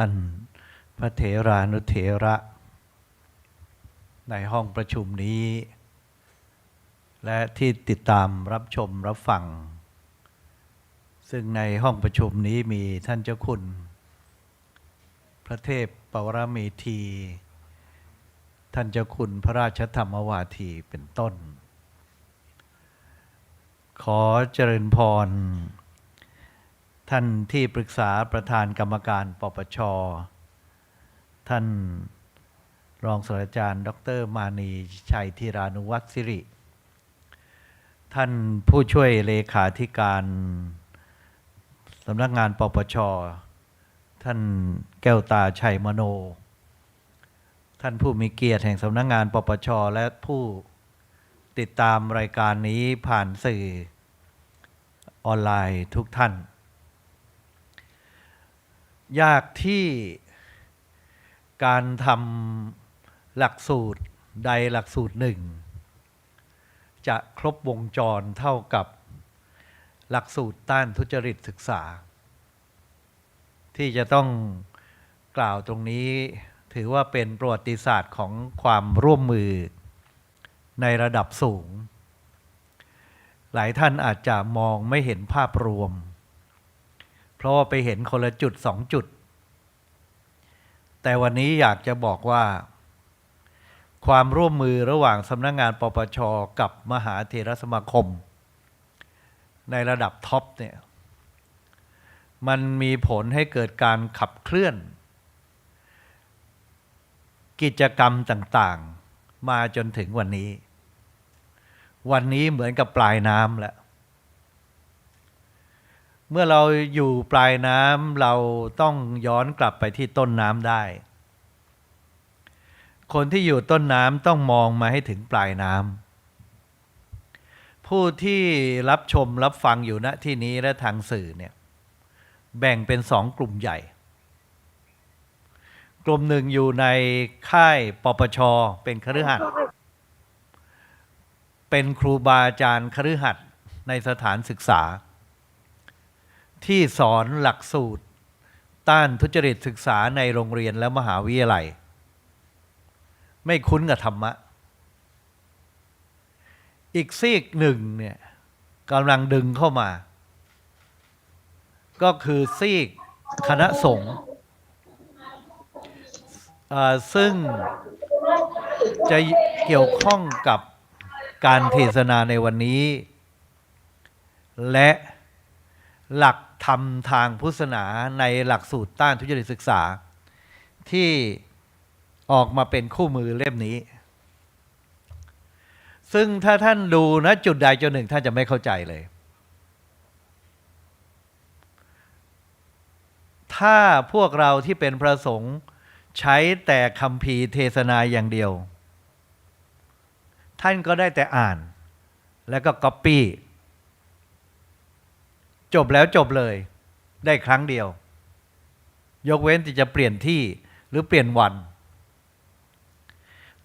ท่านพระเถรานุเถระ ในห้องประชุมนี้ และที่ติดตามรับชมรับฟัง ซึ่งในห้องประชุมนี้มีท่านเจ้าคุณ พระเทพปวรเมธีท่านเจ้าคุณพระราชธรรมวาทีเป็นต้น ขอเจริญพร ท่านที่ปรึกษาประธานกรรมการปปช ท่านรองศาสตราจารย์ ดร มานีชัยธีรานุวัตรสิริ ท่านผู้ช่วยเลขาธิการสำนักงานปปช ท่านแก้วตาชัยมโน ท่านผู้มีเกียรติแห่งสำนักงานปปช และผู้ติดตามรายการนี้ผ่านสื่อออนไลน์ทุกท่าน ยากที่การทำหลักสูตรใดหลักสูตรหนึ่ง จะครบวงจรเท่ากับหลักสูตรต้านทุจริตศึกษา ที่จะต้องกล่าวตรงนี้ถือว่าเป็นประวัติศาสตร์ของความร่วมมือในระดับสูง หลายท่านอาจจะมองไม่เห็นภาพรวม เพราะว่าไปเห็นคนละจุดสองจุด แต่วันนี้อยากจะบอกว่า ความร่วมมือระหว่างสำนักงงานปปชกับมหาเทรสมาคม ในระดับท็อปเนี่ยมันมีผลให้เกิดการขับเคลื่อน กิจกรรมต่างๆ มาจนถึงวันนี้ วันนี้เหมือนกับปลายน้ำแล้ว เมื่อเราอยู่ปลายน้ำเราต้องย้อนกลับไปที่ต้นน้ำได้ คนที่อยู่ต้นน้ำต้องมองมาให้ถึงปลายน้ำผู้ที่รับชมรับฟังอยู่ณที่นี้และทางสื่อเนี่ยแบ่งเป็นสองกลุ่มใหญ่ กลุ่มหนึ่งอยู่ในค่ายปปช เป็นคฤหัสถ์เป็นครูบาอาจารย์คฤหัสถ์ในสถานศึกษา ที่สอนหลักสูตร ต้านทุจริตศึกษาในโรงเรียนและมหาวิทยาลัย ไม่คุ้นกับธรรมะ อีกซีกหนึ่งเนี่ยกำลังดึงเข้ามา ก็คือซีกคณะสงฆ์ซึ่งจะเกี่ยวข้องกับการเทศนาในวันนี้ และ หลักธรรมทางพุทธศาสนาในหลักสูตรต้านทุจริตศึกษา ที่ออกมาเป็นคู่มือเล่มนี้ ซึ่งถ้าท่านดูนะจุดใดจุดหนึ่งท่านจะไม่เข้าใจเลย ถ้าพวกเราที่เป็นพระสงฆ์ใช้แต่คำพีเทศนาอย่างเดียว ท่านก็ได้แต่อ่าน แล้วก็ก๊อปปี้ จบแล้วจบเลย ได้ครั้งเดียว ยกเว้นที่จะเปลี่ยนที่หรือเปลี่ยนวัน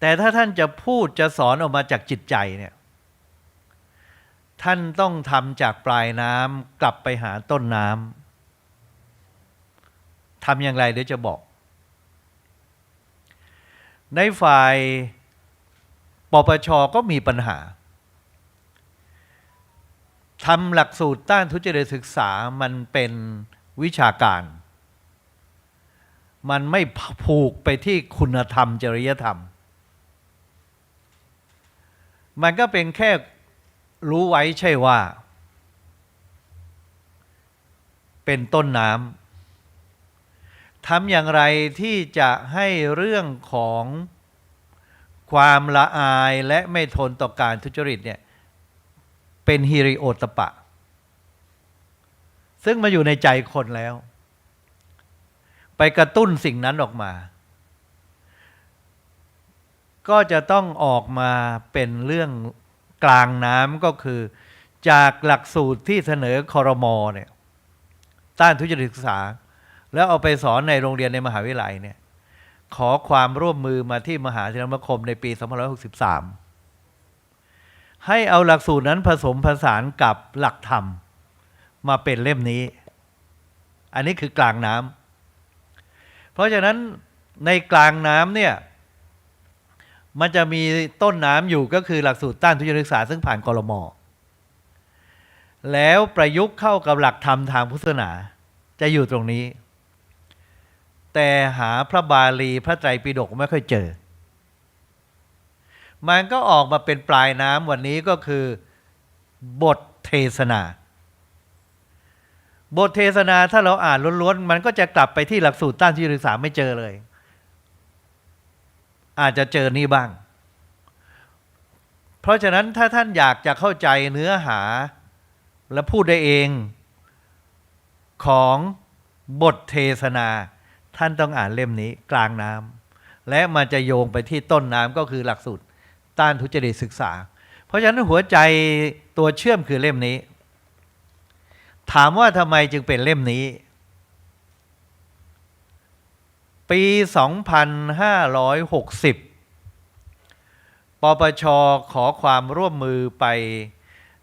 แต่ถ้าท่านจะพูดจะสอนออกมาจากจิตใจเนี่ยท่านต้องทำจากปลายน้ำกลับไปหาต้นน้ำทำอย่างไรเดี๋ยวจะบอก ในฝ่ายปปชก็มีปัญหา ทำหลักสูตรต้านทุจริตศึกษามันเป็นวิชาการ มันไม่ผูกไปที่คุณธรรมจริยธรรม มันก็เป็นแค่รู้ไว้ใช่ว่า เป็นต้นน้ำทำอย่างไรที่จะให้เรื่องของความละอายและไม่ทนต่อการทุจริตเนี่ย เป็นฮิริโอตปะ ซึ่งมาอยู่ในใจคนแล้ว ไปกระตุ้นสิ่งนั้นออกมา ก็จะต้องออกมาเป็นเรื่องกลางน้ำก็คือ จากหลักสูตรที่เสนอคอรมอเนี่ยต้านทุจริตศึกษา แล้วเอาไปสอนในโรงเรียนในมหาวิทยาลัยเนี่ยขอความร่วมมือมาที่มหาเทรสมาคมในปี 2563 ให้เอาหลักสูตรนั้นผสมผสานกับหลักธรรม มาเป็นเล่มนี้ อันนี้คือกลางน้ำเพราะฉะนั้นในกลางน้ำเนี่ยมันจะมีต้นน้ำอยู่ก็คือหลักสูตรต้านทุจริตศึกษาซึ่งผ่านกรมแล้วประยุกต์เข้ากับหลักธรรมทางพุทธศาสนาจะอยู่ตรงนี้ แต่หาพระบาลีพระไตรปิฎกไม่ค่อยเจอ มันก็ออกมาเป็นปลายน้ำวันนี้ก็คือบทเทศนา บทเทศนาถ้าเราอ่านล้วนๆ มันก็จะกลับไปที่หลักสูตรต้านทุจริตศึกษาไม่เจอเลย อาจจะเจอนี่บ้าง เพราะฉะนั้นถ้าท่านอยากจะเข้าใจเนื้อหาและพูดได้เองของบทเทศนา ท่านต้องอ่านเล่มนี้กลางน้ำและมันจะโยงไปที่ต้นน้ำก็คือหลักสูตร ต้านทุจริตศึกษา เพราะฉะนั้นหัวใจตัวเชื่อมคือเล่มนี้ ถามว่าทำไมจึงเป็นเล่มนี้ ปี 2560 ปปชขอความร่วมมือไป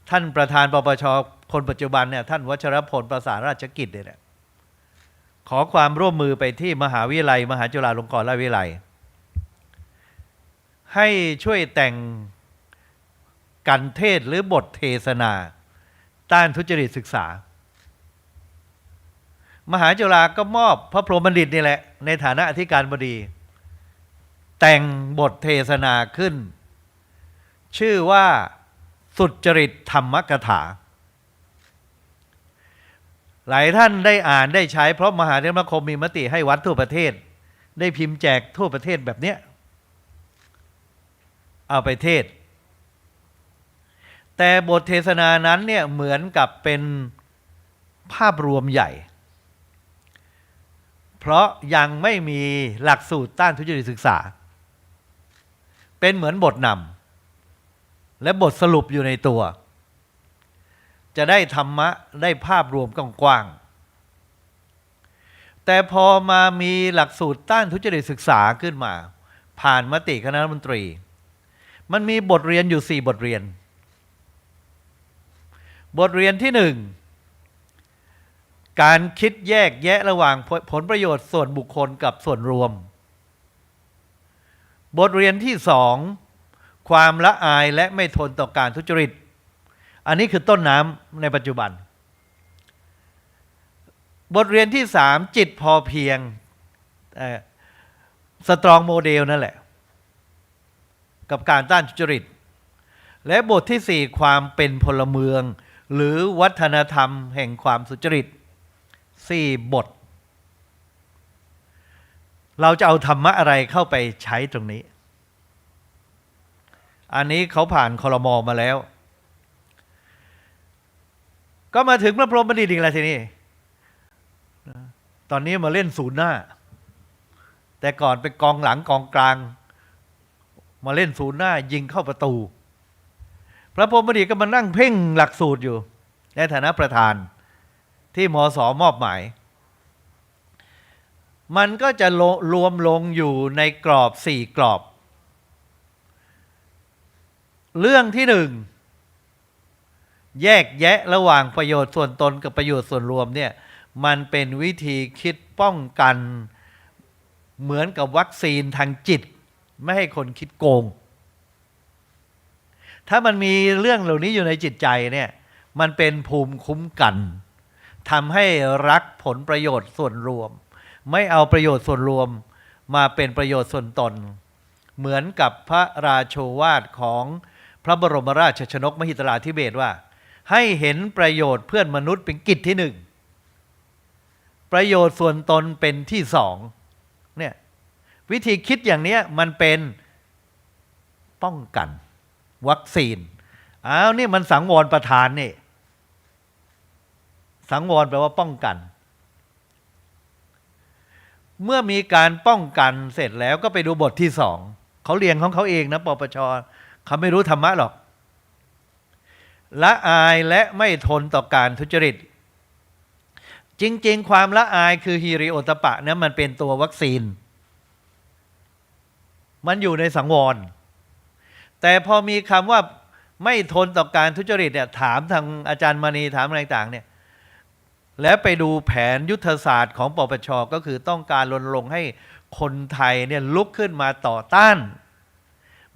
ท่านประธานปปชคนปัจจุบันเนี่ยท่านวัชรพลประสานราชกิจเนี่ยขอความร่วมมือไปที่มหาวิทยาลัย มหาจุฬาลงกรณราชวิทยาลัย ให้ช่วยแต่งกันเทศหรือบทเทศนา ต้านทุจริตศึกษา มหาจุฬาก็มอบพระพรหมบัณฑิตนี่แหละ ในฐานะอธิการบดี แต่งบทเทศนาขึ้น ชื่อว่าสุจริตธรรมกถา หลายท่านได้อ่านได้ใช้เพราะมหาเทรมคมมีมติให้วัดทั่วประเทศ ได้พิมพ์แจกทั่วประเทศแบบเนี้ย เอาไปเทศ แต่บทเทศนานั้นเนี่ยเหมือนกับเป็นภาพรวมใหญ่ เพราะยังไม่มีหลักสูตรต้านทุจริตศึกษา เป็นเหมือนบทนำและบทสรุปอยู่ในตัว จะได้ธรรมะได้ภาพรวมกว้างๆแต่พอมามีหลักสูตรต้านทุจริตศึกษาขึ้นมา ผ่านมติคณะรัฐมนตรี มันมีบทเรียนอยู่สี่บทเรียน บทเรียนที่หนึ่งการคิดแยกแยะระหว่างผผลประโยชน์ส่วนบุคคลกับส่วนรวม บทเรียนที่สองความละอายและไม่ทนต่อการทุจริต อันนี้คือต้นน้ำในปัจจุบัน บทเรียนที่สามจิตพอเพียงสตรองโมเดลนั่นแหละ กับการต้านทุจริต และบทที่สี่ความเป็นพลเมือง หรือวัฒนธรรมแห่งความสุจริตสี่บท เราจะเอาธรรมะอะไรเข้าไปใช้ตรงนี้ อันนี้เขาผ่านคอรมอมาแล้ว ก็มาถึงพระพรหมบัณฑิตอีกแล้วทีนี้ตอนนี้มาเล่นศูนย์หน้า แต่ก่อนเป็นกองหลังกองกลาง มาเล่นศูนย์หน้ายิงเข้าประตู พระพรหมบัณฑิตก็มานั่งเพ่งหลักสูตรอยู่ ในฐานะประธานที่มสมอบหมาย มันก็จะรวมลงอยู่ในกรอบสี่กรอบ เรื่องที่หนึ่งแยกแยะระหว่างประโยชน์ส่วนตนกับประโยชน์ส่วนรวมเนี่ยมันเป็นวิธีคิดป้องกันเหมือนกับวัคซีนทางจิต ไม่ให้คนคิดโกง ถ้ามันมีเรื่องเหล่านี้อยู่ในจิตใจเนี่ย มันเป็นภูมิคุ้มกันทำให้รักผลประโยชน์ส่วนรวม ไม่เอาประโยชน์ส่วนรวมมาเป็นประโยชน์ส่วนตน เหมือนกับพระราโชวาทของพระบรมราชชนกมหิตราธิเบศว่า ให้เห็นประโยชน์เพื่อนมนุษย์เป็นกิจที่หนึ่ง ประโยชน์ส่วนตนเป็นที่สองเนี่ย วิธีคิดอย่างนี้มันเป็นป้องกัน วัคซีนอ้าวนี่มันสังวรประธานนี่ สังวรแปลว่าป้องกัน เมื่อมีการป้องกันเสร็จแล้วก็ไปดูบทที่สองเขาเรียงของเขาเองนะปปชเขาไม่รู้ธรรมะหรอกละอายและไม่ทนต่อการทุจริต จริง ๆ ความละอายคือฮีริโอตปะนะมันเป็นตัววัคซีน มันอยู่ในสังวร แต่พอมีคำว่าไม่ทนต่อการทุจริตเนี่ยถามทางอาจารย์มณีถามอะไรต่างเนี่ยและไปดูแผนยุทธศาสตร์ของปปชก็คือต้องการรณรงค์ให้คนไทยเนี่ยลุกขึ้นมาต่อต้าน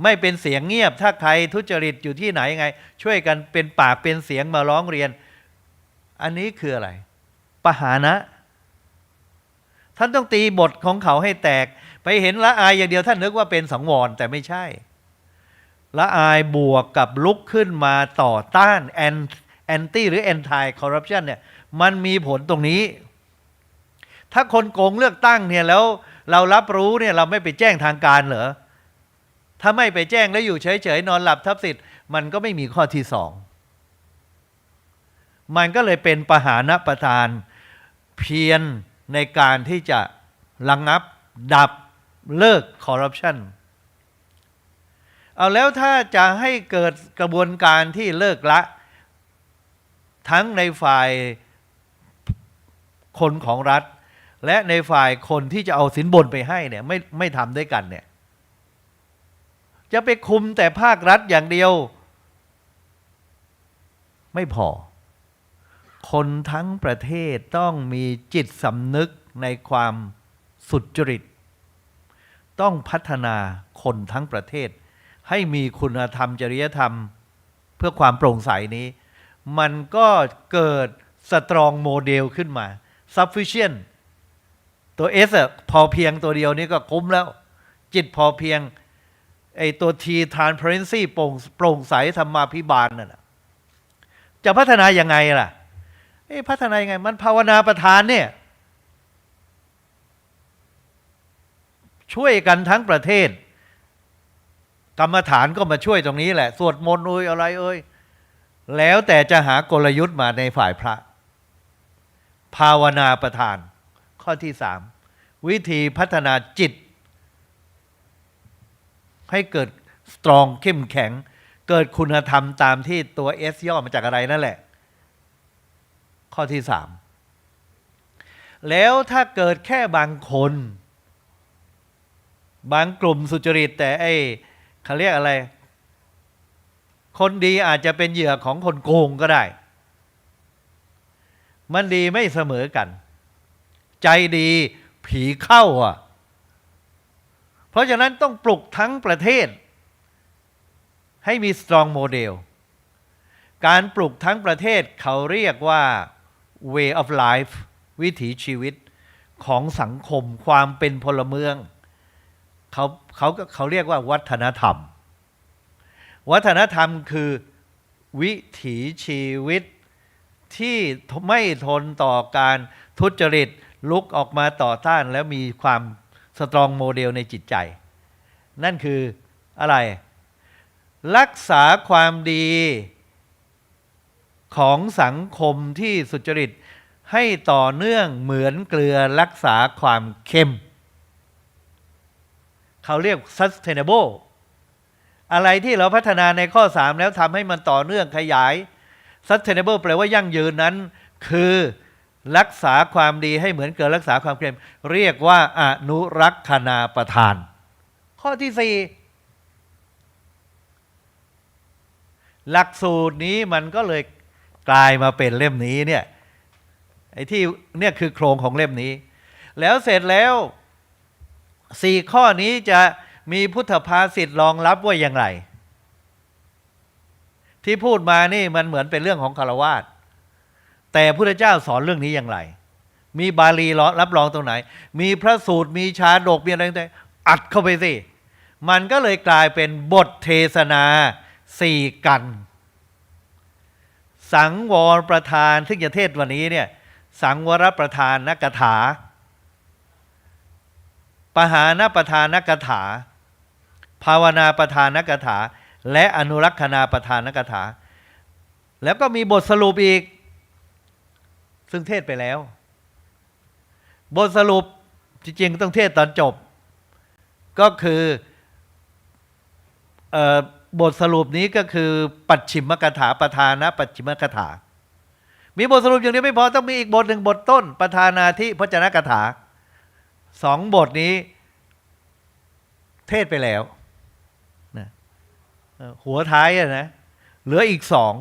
ไม่เป็นเสียงเงียบ ถ้าใครทุจริตอยู่ที่ไหนยังไง ช่วยกันเป็นปากเป็นเสียงมาร้องเรียน อันนี้คืออะไรปหานะ ท่านต้องตีบทของเขาให้แตก ไปเห็นละอายอย่างเดียวท่านนึกว่าเป็นสังวรแต่ไม่ใช่ ละอายบวกกับลุกขึ้นมาต่อต้านแอนแอนตี้หรือแอนตี้คอร์รัปชันเนี่ยมันมีผลตรงนี้ ถ้าคนโกงเลือกตั้งเนี่ยแล้วเรารับรู้เนี่ยเราไม่ไปแจ้งทางการเหรอ ถ้าไม่ไปแจ้งแล้วอยู่เฉยๆนอนหลับทับสิทธิ์มันก็ไม่มีข้อที่สอง มันก็เลยเป็นปหานประธานเพียรในการที่จะระงงับดับ เลิกคอร์รัปชันเอาแล้วถ้าจะให้เกิดกระบวนการที่เลิกละ ทั้งในฝ่ายคนของรัฐ และในฝ่ายคนที่จะเอาสินบนไปให้เนี่ยไม่ไม่ทำด้วยกันเนี่ยจะไปคุมแต่ภาครัฐอย่างเดียว ไม่พอ คนทั้งประเทศต้องมีจิตสำนึกในความสุจริต ต้องพัฒนาคนทั้งประเทศ ให้มีคุณธรรมจริยธรรม เพื่อความโปร่งใสนี้ มันก็เกิดสตรองโมเดลขึ้นมา sufficient ตัว S อะพอเพียงตัวเดียวนี้ก็คุ้มแล้ว จิตพอเพียงไอตัว T transparency โปร่งโปร่งใสธรรมาภิบาลนั่นน่ะจะพัฒนายังไงล่ะเอ้พัฒนายังไง มันภาวนาประธานเนี่ย ช่วยกันทั้งประเทศ กรรมฐานก็มาช่วยตรงนี้แหละ สวดมนต์เอ้ยอะไรเอ้ยแล้วแต่จะหากลยุทธ์มาในฝ่ายพระ ภาวนาประธาน ข้อที่สามวิธีพัฒนาจิต ให้เกิดสตรองเข้มแข็ง เกิดคุณธรรมตามที่ตัว S ย่อมาจากอะไรนั่นแหละ ข้อที่สามแล้วถ้าเกิดแค่บางคน บางกลุ่มสุจริต แต่ไอ้เขาเรียกอะไร คนดีอาจจะเป็นเหยื่อของคนโกงก็ได้ มันดีไม่เสมอกัน ใจดีผีเข้าอะ เพราะฉะนั้นต้องปลุกทั้งประเทศ ให้มี strong model การปลุกทั้งประเทศเขาเรียกว่า way of life วิถีชีวิตของสังคมความเป็นพลเมือง เขาเขาเขาเรียกว่าวัฒนธรรม วัฒนธรรมคือวิถีชีวิตที่ไม่ทนต่อการทุจริตลุกออกมาต่อต้านแล้วมีความสตรองโมเดลในจิตใจ นั่นคืออะไร รักษาความดีของสังคมที่สุจริตให้ต่อเนื่องเหมือนเกลือรักษาความเค็ม เขาเรียก sustainable อะไรที่เราพัฒนาในข้อ 3 แล้วทำให้มันต่อเนื่องขยาย sustainable แปลว่ายั่งยืนนั้น คือรักษาความดีให้เหมือนเกลือรักษาความเค็มเรียกว่าอนุรักษนาประทาน ข้อที่สี่หลักสูตรนี้มันก็เลยกลายมาเป็นเล่มนี้เนี่ยไอ้ที่เนี่ยคือโครงของเล่มนี้ แล้วเสร็จแล้ว สี่ข้อนี้จะมีพุทธภาษิตรองรับว่าอย่างไร ที่พูดมานี่มันเหมือนเป็นเรื่องของคารวาสแต่พระเจ้าสอนเรื่องนี้อย่างไร มีบาลีรับรองตรงไหน มีพระสูตรมีชาดกมีอะไรต่างๆอัดเข้าไปสิ มันก็เลยกลายเป็นบทเทศนาสี่กัน สังวรประธานซึ่งจะเทศวันนี้เนี่ยสังวรประธานนักถา ปหานประธานนักถา ภาวนาประธานนักถา และอนุรักษณาประธานนักถา แล้วก็มีบทสรุปอีก ซึ่งเทศไปแล้ว บทสรุปจริงๆต้องเทศตอนจบ ก็คืออบทสรุปนี้ก็คือปัจฉิมกถาประธานะปัจฉิมกถา มีบทสรุปอย่างนี้ไม่พอต้องมีอีกบทหนึ่งบทต้น ประธานาธิพจนกถา สองบทนี้ เทศไปแล้วนะหัวท้ายนะ เหลืออีกสอง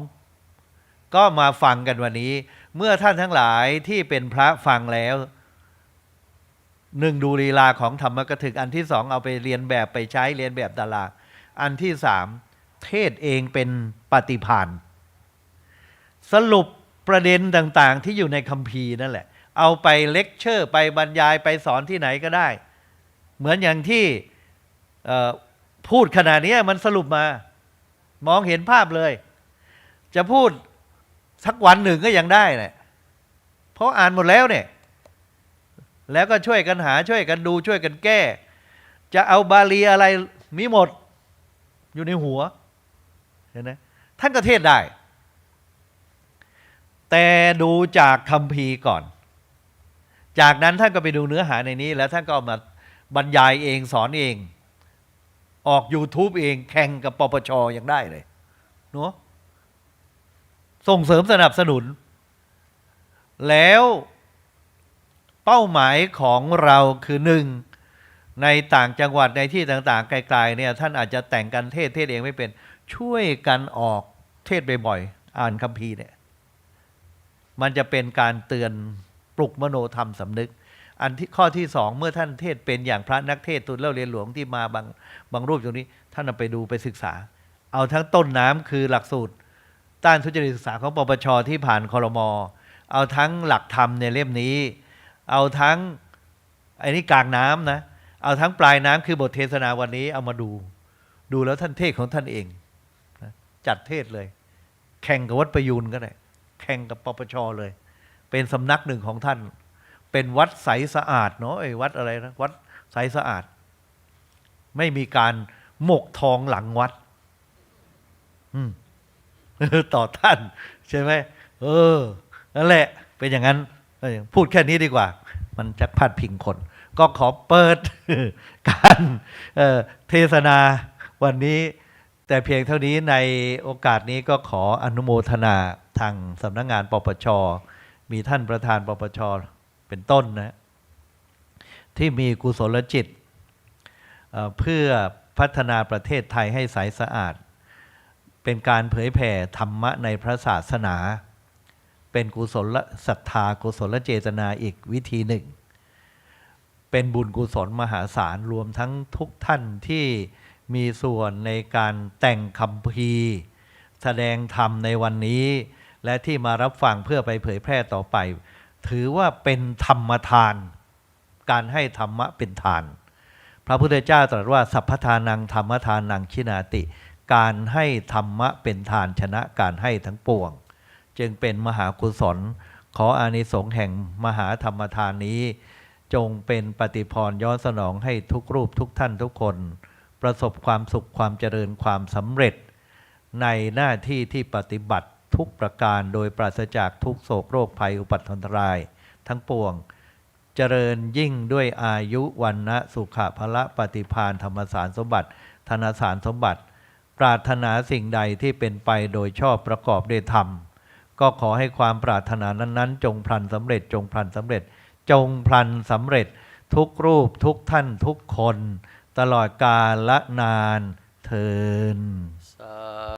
ก็มาฟังกันวันนี้ เมื่อท่านทั้งหลายที่เป็นพระฟังแล้วหนึ่งดูลีลาของธรรมกถึก อันที่สองเอาไปเรียนแบบไปใช้เรียนแบบดาราอันที่สามเทศเองเป็นปฏิพานสรุปประเด็นต่างๆที่อยู่ในคัมภีร์นั่นแหละ เอาไปเลคเชอร์ไปบรรยายไปสอนที่ไหนก็ได้ เหมือนอย่างที่พูดขนาดนี้มันสรุปมา มองเห็นภาพเลย จะพูดสักวันหนึ่งก็ยังได้แหละเพราะอ่านหมดแล้วเนี่ย แล้วก็ช่วยกันหาช่วยกันดูช่วยกันแก้ จะเอาบาลีอะไรมีหมดอยู่ในหัวเห็นไหมท่านก็เทศได้ แต่ดูจากคำพีก่อน จากนั้นท่านก็ไปดูเนื้อหาในนี้ แล้วท่านก็ามาบรรยายเองสอนเอง ออก YouTube เองแข่งกับปปชยังได้เลยเนาะส่งเสริมสนับสนุน แล้วเป้าหมายของเราคือหนึ่งในต่างจังหวัดในที่ต่างๆ ไกลๆเนี่ยท่านอาจจะแต่งกันเทศเทศเองไม่เป็น ช่วยกันออกเทศบ่อยๆอ่านคัมภีร์เนี่ย มันจะเป็นการเตือน ปลุกมโนธรรมสำนึก อันที่ข้อที่สองเมื่อท่านเทศเป็นอย่างพระนักเทศตุนเล่าเรียนหลวงที่มาบางบางรูปตรงนี้ ท่านเอาไปดูไปศึกษา เอาทั้งต้นน้ำคือหลักสูตร ต้านทุจริตศึกษาของปปชที่ผ่านคอรมอเอาทั้งหลักธรรมในเล่มนี้ เอาทั้งไอ้นี่กลางน้ำนะเอาทั้งปลายน้ำคือบทเทศนาวันนี้เอามาดู ดูแล้วท่านเทศของท่านเองจัดเทศเลย แข่งกับวัดประยูนก็ได้แข่งกับปปชเลย เป็นสำนักหนึ่งของท่าน เป็นวัดใสสะอาดเนาะไอ้วัดอะไรนะวัดใสสะอาด ไม่มีการหมกทองหลังวัดอืต่อท่าน ใช่ไหมเออนั่นแหละ เป็นอย่างนั้นพูดแค่นี้ดีกว่า มันจะพาดพิงคน ก็ขอเปิดการเเทศนาวันนี้ แต่เพียงเท่านี้ในโอกาสนี้ก็ขออนุโมทนาทางสำนักงงานปปช มีท่านประธานปปชเป็นต้นนะที่มีกุศลจิตเพื่อพัฒนาประเทศไทยให้ใสสะอาด เป็นการเผยแผ่ธรรมะในพระศาสนา เป็นกุศลศรัทธากุศลเจตนาอีกวิธีหนึ่ง เป็นบุญกุศลมหาศาลรวมทั้งทุกท่านที่มีส่วนในการแต่งคำพีร์แสดงธรรมในวันนี้ และที่มารับฟังเพื่อไปเผยแพร่ต่อไป ถือว่าเป็นธรรมทาน การให้ธรรมะเป็นทาน พระพุทธเจ้าตรัสว่าสัพพทานังธรรมทานังชินาติ การให้ธรรมะเป็นทานชนะการให้ทั้งปวง จึงเป็นมหากุศล ขออานิสงส์แห่งมหาธรรมทานนี้ จงเป็นปฏิพรย้อนสนองให้ทุกรูปทุกท่านทุกคน ประสบความสุขความเจริญความสำเร็จ ในหน้าที่ที่ปฏิบัติ ทุกประการโดยปราศจากทุกโศกโรคภัยอุปัตตราย ทั้งปวง เจริญยิ่งด้วยอายุวันนะสุขะพละปฏิพานธรรมสารสมบัติ ธนสารสมบัติ ปรารถนาสิ่งใดที่เป็นไปโดยชอบประกอบด้วยธรรม ก็ขอให้ความปรารถนานั้นๆ จงพลันสำเร็จจงพลันสำเร็จ จงพลันสำเร็จทุกรูปทุกท่านทุกคน ตลอดกาลละนานเทิน